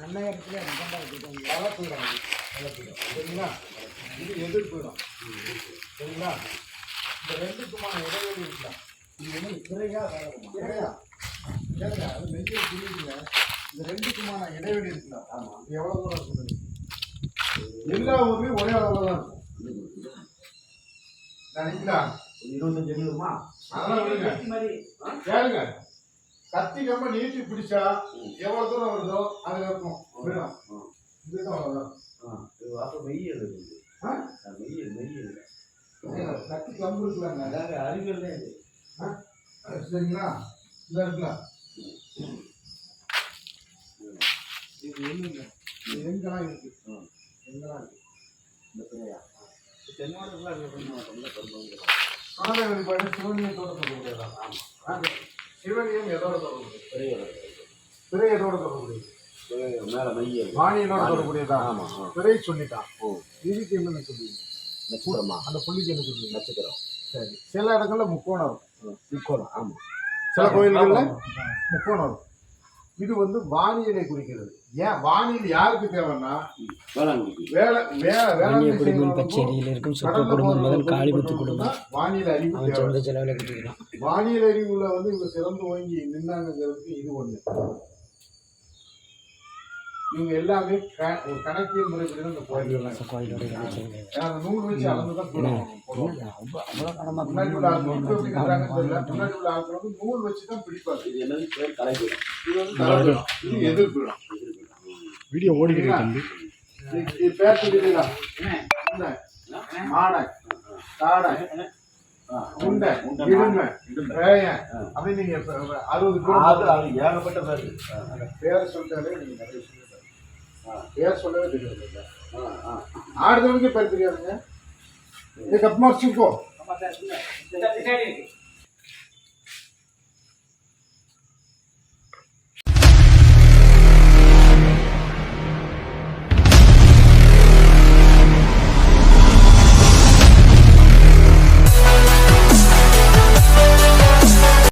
ரெண்டா வச்சுருக்காங்க வளர்ப்புடம் வளர்ப்புடம் சரிங்களா இது எதிர்ப்புடம் சரிங்களா இந்த ரெண்டுக்குமான இடைவெளி இருக்கலாம் இது வந்து வளருமா கிடையா கேளுங்க அது நெஞ்சில் புரியுதுங்க இந்த ரெண்டுக்குமான இடைவெளி இருக்கலாம் ஆமாம் எவ்வளோ தூரம் இருக்குது எல்லா ஊர்லேயும் ஒரே அளவில் தான் இருக்கும் நினைங்களா இருபத்தஞ்சு அடிக்குமா அதெல்லாம் கேளுங்க. கத்தி கம்ப நீட்டி பிடிச்சா எவ்வளவு தூரம் வருதோ அதுல இருக்கும். ஆ? கத்தி கம்பு இருக்கலாங்க அறிவியல் இது. சரிங்களா? இந்த இருக்குல்ல? இது எண்ணுங்க இது எங்கெல்லாம் இருக்கு. எங்கெல்லாம் இருக்கு? இந்த பிள்ளையா இது பண்ண மாட்டோம்ல சொல்லுவாங்க? ஆதார வெளிப்பாடு சிவனியத்தோட தொடர்புடையதான் ஆமா. சிவனியம் எதோட தொடர்புடையது? பிறை எதோட தொடர்புடையது? மேலே மையம் வாணியனோட தொடர்புடையதான் ஆமா பிறை சொல்லிட்டான். ஓ. இதுக்கு என்னன்னு சொல்லுவீங்க? நட்சத்திரமா? அந்த புள்ளிக்கு என்ன சொல்லுவீங்க? நட்சத்திரம். சரி. சில இடங்கள்ல முக்கோணம். இருக்கும் முக்கோணம். ஆமா. சில கோயில்கள்ல முக்கோணம். இருக்கும் இது வந்து வானியலை குறிக்கிறது. ஏன்? வானியல் யாருக்கு தேவைன்னா வேளாண்மைக்கு. வேலை வே வாணிய வேளாண்மை பச்சேரியில் இருக்கும் சொப்ப கடல்ல குடும்பம் முதல் குடும்பம். வானியல் அறிவு சொந்த செலவில் கட்டிக்கலாம் வானியல் அறிவுல வந்து இவங்க சிறந்து ஓங்கி நின்னாங்கிறதுக்கு இது ஒண்ணு. இவங்க எல்லாமே க- ஒரு கணக்கியல் முறைப்படி தான் இந்த ஏன்னா அந்த நூல் வச்சு அளந்து தான் முன்னாடி உள்ள. முன்னாடி உள்ள ஆட்கள் வந்து நூல் வச்சு தான் பிடிப்பாங்க. இது என்னது? பேர் கலைப்பீடம் இது வந்து தலைப்பீடம். இது எதிர்ப்பிடம் வீடியோ ஓடிக்கிட்டு தம்பி. இது பேர் சொல்லிடுறா உண்டை. மாடை. காடை உண்டை இடுமை பேயன் அப்படின்னு நீங்க அறுபது அது பேர் ஏகப்பட்ட பேர். அந்த பேர் சொல்லிட்டாலே நீங்க நிறைய பேர் சொல்லவே தெரியாது ஆடுறவனுக்கு பேர் தெரியாதுங்க. இதுக்கப்புறமா வச்சுக்கோ